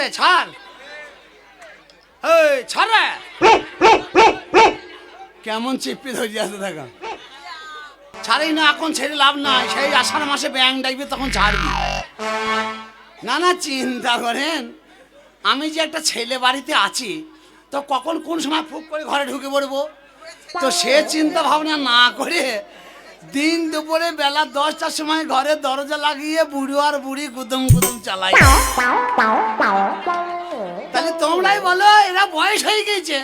রে, ছাড়। রে। কেমন চিপি ধরে দেখা। ছাড়ি না, এখন ছেড়ে লাভ নাই। সেই আষাঢ় মাসে ব্যাং ডাইবে, তখন ছাড়বি। না না, চিন্তা করেন। আমি যে একটা ছেলে বাড়িতে আছি, তো কখন কোন সময় ফুক করে ঘরে ঢুকে পড়ব? তো সে চিন্তা ভাবনা না করে দিন দুপুরে বেলা দশটার সময় ঘরে দরজা লাগিয়ে বুড়ো আর বুড়ি গুদম গুদম চালাই তাহলে তোমরাই বলো, এরা বয়স হয়ে গেছে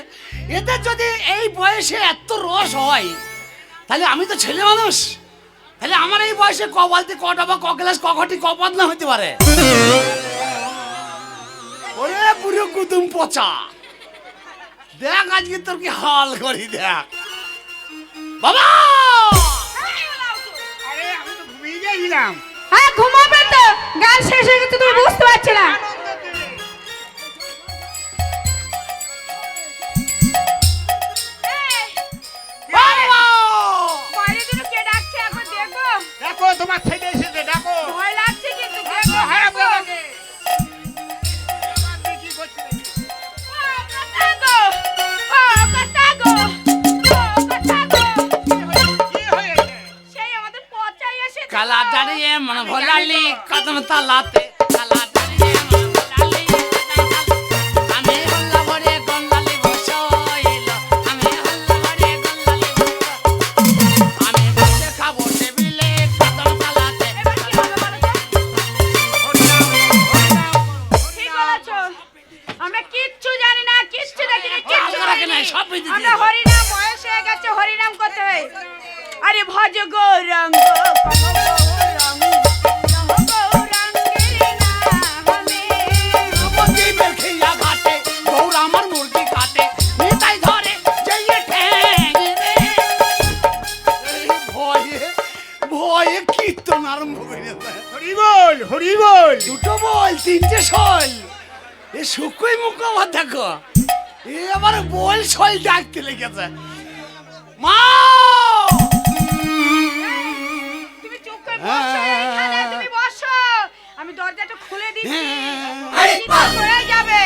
এদের যদি এই বয়সে এত রস হয়, তাহলে আমি তো ছেলে মানুষ। তাহলে আমার এই বয়সে ক বালতি কটা বা ক গ্লাস, ক ঘটি, ক পাতলা হতে পারে? ওরে বুড়ো কুতুম পচা। দেখ আজকে তোর কি হাল করি, দেখ। বাবা! ঘুমাবে তো। গান শেষ হয়ে গেছে তুমি বুঝতে পারছি না। পচাই এসেছে কালা দাঁড়িয়ে মন ভোলালি কদম তালাতে ডাকতে লেগেছে। মা তুমি চুপ করে বসো এখানে তুমি বসো। আমি দরজাটা খুলে দিচ্ছি। হ্যাঁ। যাবে।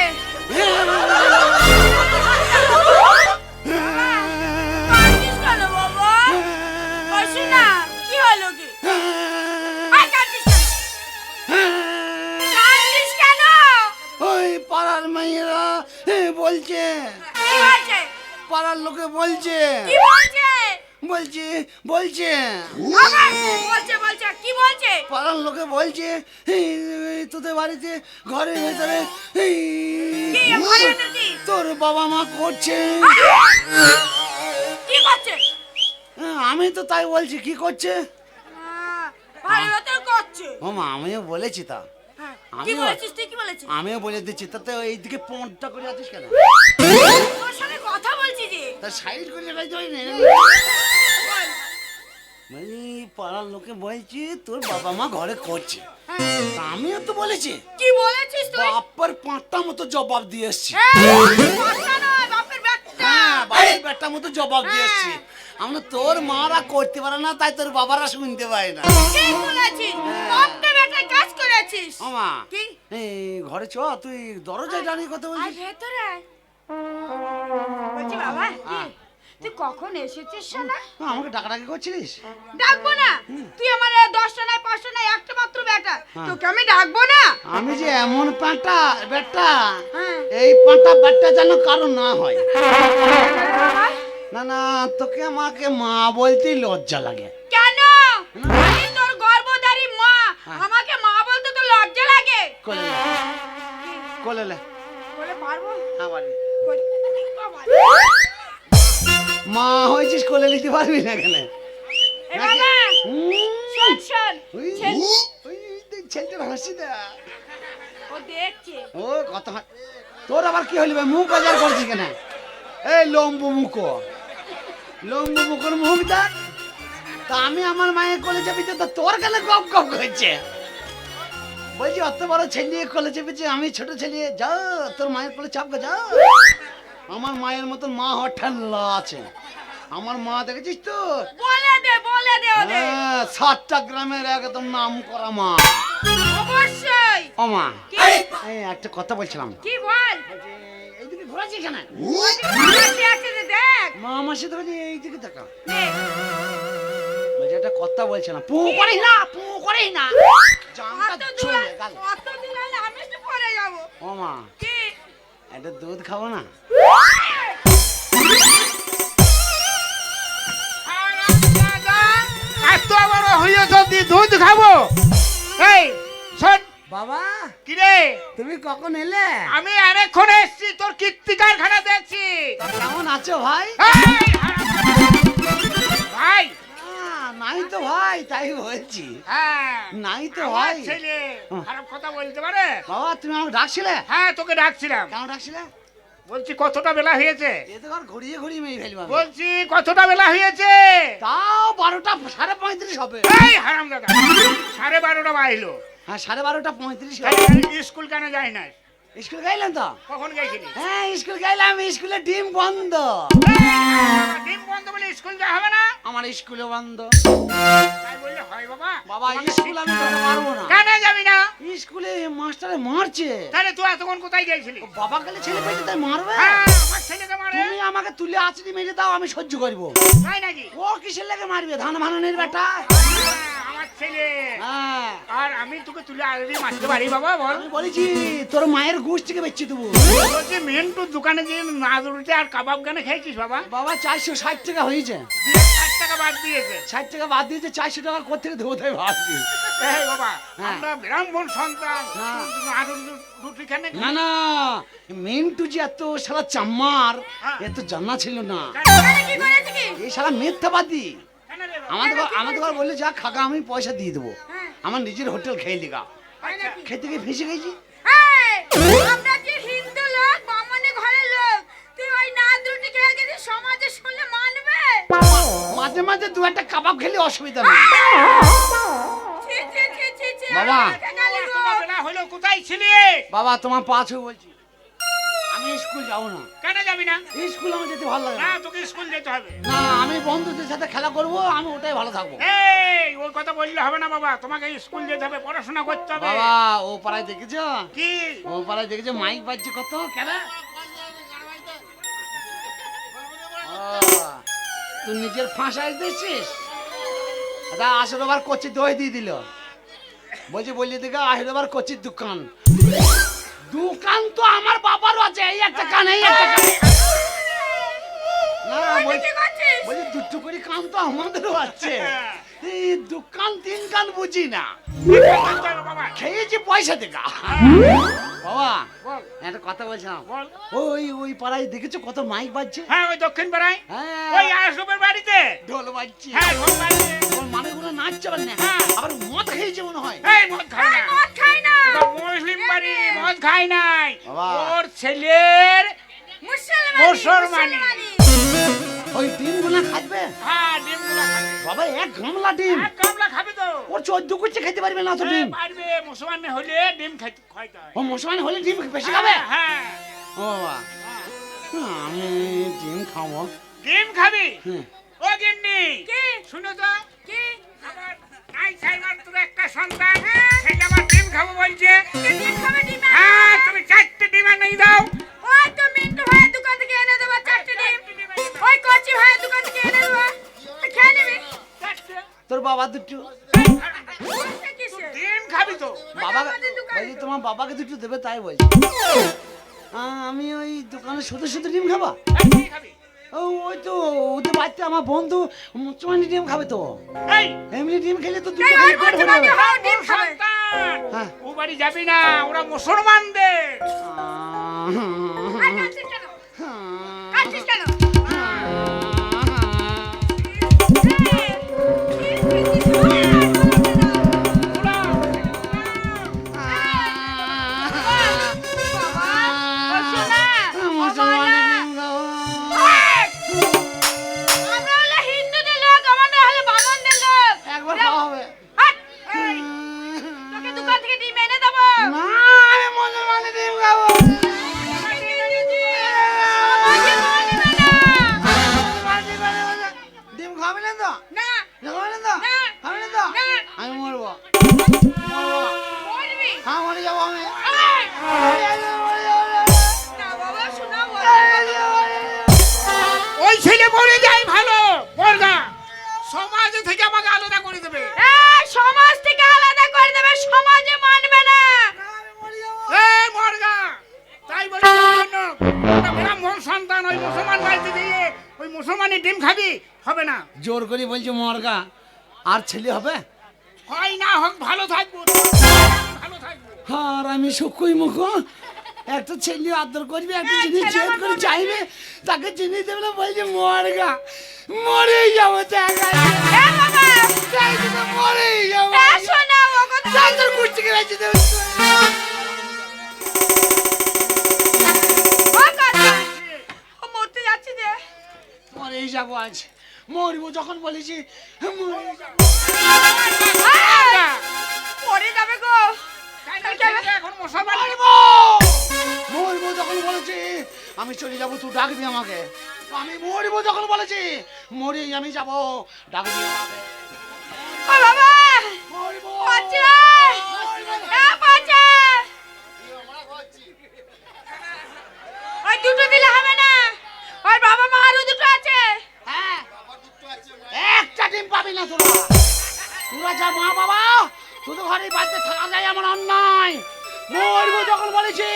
বলছে পাড়ার লোকে বলছে। কি বলছে? বলছে বলছে। বলছে বলছে কি বলছে? পাড়ার লোকে বলছে তোদের বাড়িতে ঘরের ভেতরে? তোর বাবা মা করছে। কি করছে? হ্যাঁ, আমি তো তাই বলছি কি করছে? করছে। ও মা আমিও বলেছি তা। হ্যাঁ, আমিও- বলে দিচ্ছি তাতে এইদিকে পণটা করে আছিস কেন? সঙ্গে কথা বলছি যে। তা সাইড করে হয় না। মানে পাড়ার লোকে বলছে তোর বাবা মা ঘরে করছে। হ্যাঁ, আমিও তো বলেছি। কি বলেছিস তুই? পাঁচটা মতো জবাব দিয়ে এসছি। ব্যাগটা। হ্যাঁ বাড়ির মতো জবাব দিয়ে এসছি। আমরা তোর মারা করতে পারে না তাই তোর বাবারা শুনতে পায় না। ঠিক বলেছিস, বাপের ব্যাটায় কাজ করেছিস। আমা কি? ঘরে চ তুই দরজায় দাঁড়িয়ে কথা বলছিস। ভেতরে। বলছি, বাবা, কি? তুই কখন এসেছিস না আমাকে ডাকাডাকি করছিলিস? ডাকবো না। তুই আমার এ দশটা নাই পাঁচটা নাই একটা মাত্র বেটা হ্যাঁ। তোকে আমি ডাকবো না? আমি যে এমন পাঁটা বেটা হ্যাঁ। এই পাঁটা বেটা যেন কারও না হয়। বাবা, না না তোকে আমাকে মা বলতেই লজ্জা লাগে। কেন? আমি তোর গর্ভধারী মা। হ্যাঁ। আমাকে মা বলতে তো লজ্জা লাগে। কোলে লে, কোলে লে। বলে পারব? আমার। মা হয়েছিস কোলে নিতে পারবি না কেন? এ বাবা! শোন শোন। ওই ছেলে- ওই দেখ ছেলেটার হাসি দা ও দেখছে। ও কত তোর আবার কি হইল মুখ বাজার করছিস কেন? এই লম্বু মুখ। লম্বু মুখের মুখ দেখ। তা আমি আমার মায়ের কোলে চেপেছি তো তোর কেন গপ গপ করছে? বলছি অত বড় ছেলে কোলে চেপেছে আমি ছোট ছেলে যা তোর মায়ের কোলে চাপ গা, যা। আমার মায়ের মতন মা হওয়ার ঠান্ডা আছে আমার মা দেখেছিস তো? বলে দে বলে দে ওদের। হ্যাঁ, সাতটা গ্রামের একদম নাম করা মা। অবশ্যই। ও মা। এই একটা কথা বলছিলাম। কি বল? এইদিকে ঘোরাচ্ছি এখানে? মাসি আছে দেখ। মা আমার সাথে এইদিকে। বলছি একটা কথা বলছিলাম পু করিস না পু করিস না। জানটা চলে গেল। অত দূর হলে আমি তো পরে যাব। ও মা কি? একটা দুধ খাব না? এত বড় হয়ে যদি দুধ খাব? এই শোন। বাবা কিরে? তুমি কখন এলে? আমি অনেকক্ষণ এসছি তোর কীর্তি কারখানা দেখছি কেমন আছো ভাই? ভাই নাই তো ভাই তাই বলছি। হ্যাঁ। নাই তো ভাই। ছেলে খারাপ কথা বলতে পারে? বাবা তুমি আমাকে ডাকছিলে? হ্যাঁ তোকে ডাকছিলাম। কেন ডাকছিলে? বলছি কতটা বেলা হয়েছে? ঘুরিয়ে ঘুরিয়ে মেয়ে ফেলব। বলছি কতটা বেলা হয়েছে? তাও বারোটা সাড়ে পঁয়ত্রিশ হবে। এই হারাম দাদা সাড়ে বারোটা বাজলো। হ্যাঁ সাড়ে বারোটা পঁয়ত্রিশ স্কুল কেন যায় না স্কুল গেলেন তো? কখন গেছিলি হ্যাঁ স্কুল গেলাম স্কুলে ডিম বন্ধ। ডিম বন্ধ বলে স্কুল যাওয়া হবে না? আমার স্কুলে বন্ধ। তাই বললে হয় বাবা। বাবা স্কুল আমি যেতে পারব না? কেন যাবি না? স্কুলে মাস্টারে মারছে। তাহলে তুই এতক্ষণ কোথায় গেছিলি ও বাবা গেলে ছেলে পেটে তাই মারবে? হ্যাঁ আমার ছেলেকে মারে। তুমি আমাকে তুলে আছড়ি মেরে দাও আমি সহ্য করব। তাই নাকি? ও কিসের লেগে মারবে? ধান ভানানের বেটা। হ্যাঁ, ছেলে। হ্যাঁ। আর আমি তোকে তুলে আগে মারতে পারি বাবা বল। বলেছি তোর মায়ের গোষ্ঠ থেকে বেচছি দেবো। বলছি মেন্টুর দোকানে যে নাদুরুটি আর কাবাব কেনে খেয়েছিস বাবা? বাবা চারশো ষাট টাকা হয়েছে। ষাট টাকা বাদ দিয়েছে। ষাট টাকা বাদ দিয়েছে চারশো টাকা কোথেকে দেবো তাই ভাবছি। এই বাবা হ্যাঁ। আমরা ব্রাহ্মণ সন্তান। হ্যাঁ। না না মিন্টু যে এত সারা চাম্মার। এত জানা ছিল না। আরে কি করেছে কি এই সারা মিথ্যাবাদী? আমাদের আমাদের ঘর বললে যা খাকা আমি পয়সা দিয়ে দেবো। হ্যাঁ। আমার নিজের হোটেল খেয়ে লিগা আচ্ছা, খেতে গিয়ে ফেঁসে গেছি। মাঝে মাঝে দু একটা কাবাব খেলে অসুবিধা নেই। ছি ছি ছি ছি ছি বাবা। কোথায় ছিলি বাবা তোমার পা ছুঁয়ে বলছি। স্কুল যাব না। কেন যাবি না? স্কুল আমার যেতে ভালো লাগে না। তোকে স্কুল যেতে হবে। না আমি বন্ধুদের সাথে খেলা করব আমি ওটাই ভালো থাকব। এই ওই কথা বললে হবে না বাবা। তোমাকে স্কুল যেতে হবে পড়াশোনা করতে হবে। বাবা ও পাড়ায় দেখেছ? কি? ও পাড়ায় দেখেছ? মাইক বাজছে কত? কেন? তুই নিজের ফাঁসাই দিচ্ছিস? দাদা আসলে আবার কচি দই দিয়ে দিল। বলছি বললি দিকে আসলে আবার কচির দোকান। দোকান তো আমার বাবারও আছে এই একটা কান এই একটা কান। না বলি বলছি দুটো করে কান তো আমাদেরও আছে। এই দোকান তিন কান বুঝি না। খেয়েছি পয়সা দেখা বাবা একটা কথা বলছিলাম। বল। ওই ওই পাড়ায় দেখেছ কত মাইক বাজছে? হ্যাঁ ওই দক্ষিণ পাড়ায়। হ্যাঁ। ওই আশরফের বাড়িতে। ঢোল বাজছে। হ্যাঁ ঢোল বাজছে। ওর মানুষগুলো নাচছে আবার না? হ্যাঁ। আবার মদ খেয়েছে মনে হয়। এই মদ খায় না। মদ খাই না। মুসলিম বাড়ি মদ খায় নাই। ওর ছেলের মুসলমানি মুসলমানি। মুসলমানি। ওই ডিমগুলো খাবে হ্যাঁ ডিমগুলো খাবে বাবা এক গামলা ডিম। এক গামলা খাবে তো। ওর চোদ্দ করছে খেতে পারবে না তো ডিম। পারবে মুসলমান হলে ডিম খাইতে খাইতে হয়। ও মুসলমান হলে ডিম বেশি খাবে? হ্যাঁ ও হ্যাঁ। আমি ডিম খাব। ডিম খাবি। ও গিন্নি। কি? শুনো তো। কি? আমার আই সাইবার তোর একটা সন্তান। সেটা আমার ডিম খাব বলছে। ডিম খাবে ডিম হ্যাঁ তুমি চারটে ডিম এনে দাও। ওই তো মিন্টু ভাইয়ের দোকান থেকে এনে দেবো চারটে ডিম। ওই কচি ভাইয়ের দোকান থেকে এনে দেবো তুই খেয়ে নিবি চারটে তোর বাবা দুটো। ডিম খাবি তো। বাবা বলছি তোমার বাবাকে দুটো দেবে তাই বলছি। আমি ওই দোকানে শুধু শুধু ডিম খাবা? ও ওই তো ওদের বাড়িতে আমার বন্ধু মুসলমানি ডিম খাবে তো। এই। এমনি ডিম খেলে তো দুটো খেলে পেট ভরে যাবে। ডিম খাবে। হ্যাঁ। ও বাড়ি যাবি না ওরা মুসলমানদের। আর হবে না। জোর করে বলছে মর্গা আর ছেলে হবে? হয় না হোক ভালো থাকব। ভালো থাকব। আর আমি সুখই মুখ। একটা ছেলে আদর করবে একটা হ্যাঁ, জিনিস আমার করে চাইবে তাকে জিনিস দেবে না বলছে মর্গা মরে যাব দেখা এ বাবা! মরে যাব। কুচি যে। মরেই যাব আজ। মরবো যখন বলেছি মরে যাব। মরে গো। এখন মুসলমান মরবো! মরবো যখন বলেছি আমি চলে যাব তুই ডাকবি আমাকে। আমি মরবো যখন বলেছি মরেই আমি যাব ডাকবি আমাকে। বাবা! মরবো! ওই দুটো দিলে হবে না। ওর বাবা মা আরও দুটো আছে হ্যাঁ ডিম পাবি না তোরা। তোরা যা মা বাবা শুধু ঘরে বাড়িতে থাকা যায় আমার অন্যায়। মরবো যখন বলেছি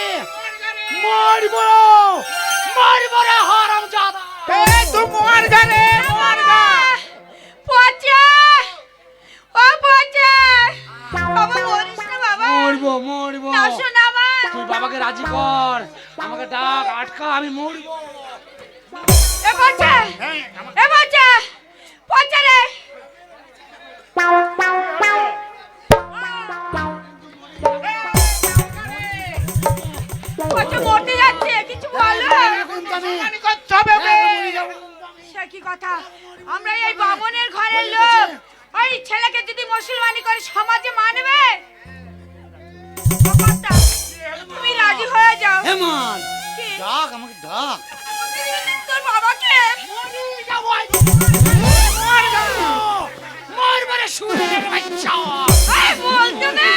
মরবো মরবো রে হারাম জাদা এই তুই মোয়ার গানে মোয়ার গা। পচা। ও পচা। বাবা মরিস না বাবা। মরবো মরবো। না শোনা আমার তুই বাবাকে রাজি কর। আমাকে ডাক আটকা আমি মরবো। এ পচা। সুরের বাচ্চা এই, বলতে দে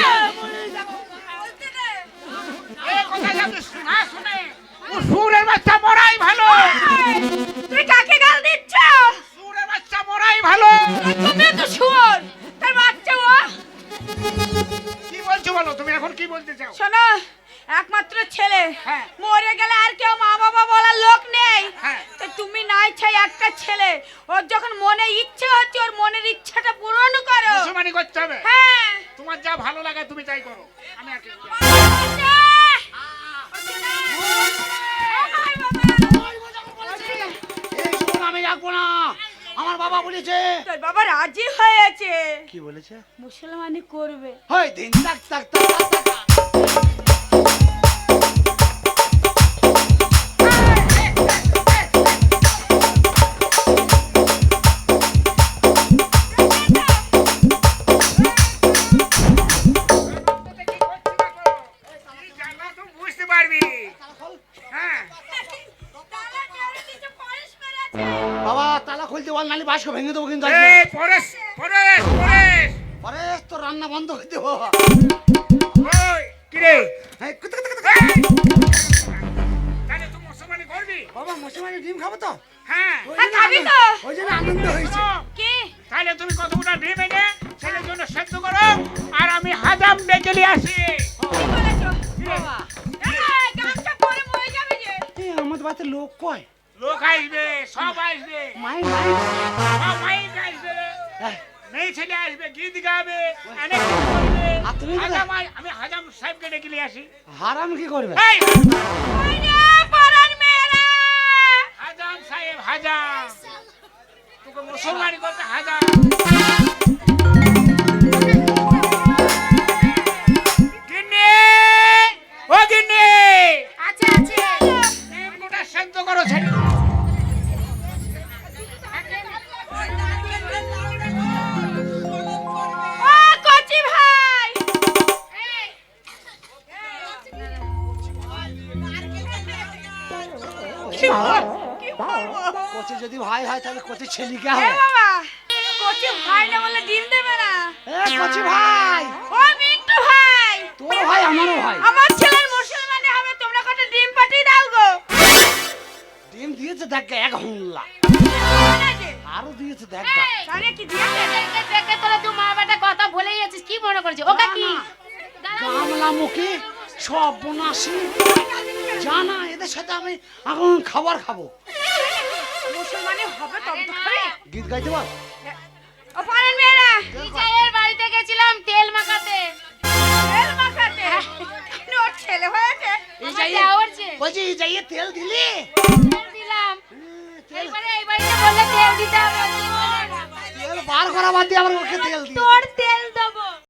বলতে দে এই কথা যাতে না শুনে। ও সুরের বাচ্চা মরাই ভালো তুমি কাকে গাল দিচ্ছ সুরের বাচ্চা মরাই ভালো তুমি তো শুয়োর তার বাচ্চা ও কি বলছো বলো তুমি এখন কি বলতে চাও? শোনো একমাত্র ছেলে। হ্যাঁ। মরে গেলে আর কেউ মা বাবা বলার লোক নেই। হ্যাঁ। তো তুমি নাই চাই একটা ছেলে। ওর যখন মনে ইচ্ছে হচ্ছে ওর মনের ইচ্ছাটা পূরণ করো। মুসলমানি করতে হবে। হ্যাঁ। তোমার যা ভালো লাগে তুমি তাই করো। আমি আর কিছু! আমি রাখব না। আমার বাবা বলেছে। তোর বাবা রাজি হয়েছে। কি বলেছে? মুসলমানি করবে। হয় দিন তাক, তাক, তাক। পারবি। হ্যাঁ। তালা মেরে দিচ্ছে, পলিশ মেরেছে। বাবা তালা খুলতে বল নালি বাস্ক ভেঙে দেবো কিন্তু। এই পরেশ পরেশ পরেশ পরে তো রান্না বন্ধ করে দেবো। ওই কি রে! তাহলে তুই মুসলমানি করবি? বাবা ডিম খাব তো? হ্যাঁ। ওই হ্যাঁ, জন্য খাবি আনন্দ- তো? ওই জন্য আনন্দ হয়েছে। কি? তাহলে তুমি কতগুলো ডিম এনে ছেলের জন্য সেদ্ধ করো আর আমি হাজাম ডেকে নিয়ে আসি বাবা। আমাদের বাড়িতে লোক কয়? লোক আসবে সব আসবে। মাই মাই সব মাইক আসবে। এই, মেয়ে ছেলে আসবে গীত গাবে অনেক করবে। তুমি কোথায়? হাজাম আই- আমি হাজাম সাহেবকে ডেকে নিয়ে আসি। হারাম কি করবে? হাজাম সাহেব হাজাম তোকে মুসলমানি করতে হাজাম ছেলে কচি বলব? কোচে যদি ভাই হয় তাহলে কোচে ছেলিকা এ হয়? বাবা কচি ভাই না বলে ডিম দেবে না। এ কোচে ভাই! ও মিন্টু ভাই। তোর ভাই আমারও ভাই। আমার ছেলের দিয়েছে দেখ এক হুল্লা। আরও দিয়েছে দেখ দেখ। কি দিয়েছে দেখে দেখে তোরা দু মা বেটা কথা ভুলেই যাচ্ছিস কি মনে করছিস না, কি। গামলা মুখে সব বোনাসি। জানা এদের সাথে আমি এখন খাবার খাব। মুসলমানি হবে তবে তো খাবে। গীত গাইতে পার ও পারেন মেয়েরা। বিজয়ের বাড়িতে গেছিলাম তেল মাখাতে। তেল মাখাতে? কেন ওর ছেলে হয়েছে? বলছি যাইয়ে তেল দিলি? তেল দিতে হবে তেল বার করা বাদ দিয়ে আমার ওকে তেল দিয়ে তোর তেল দেবো।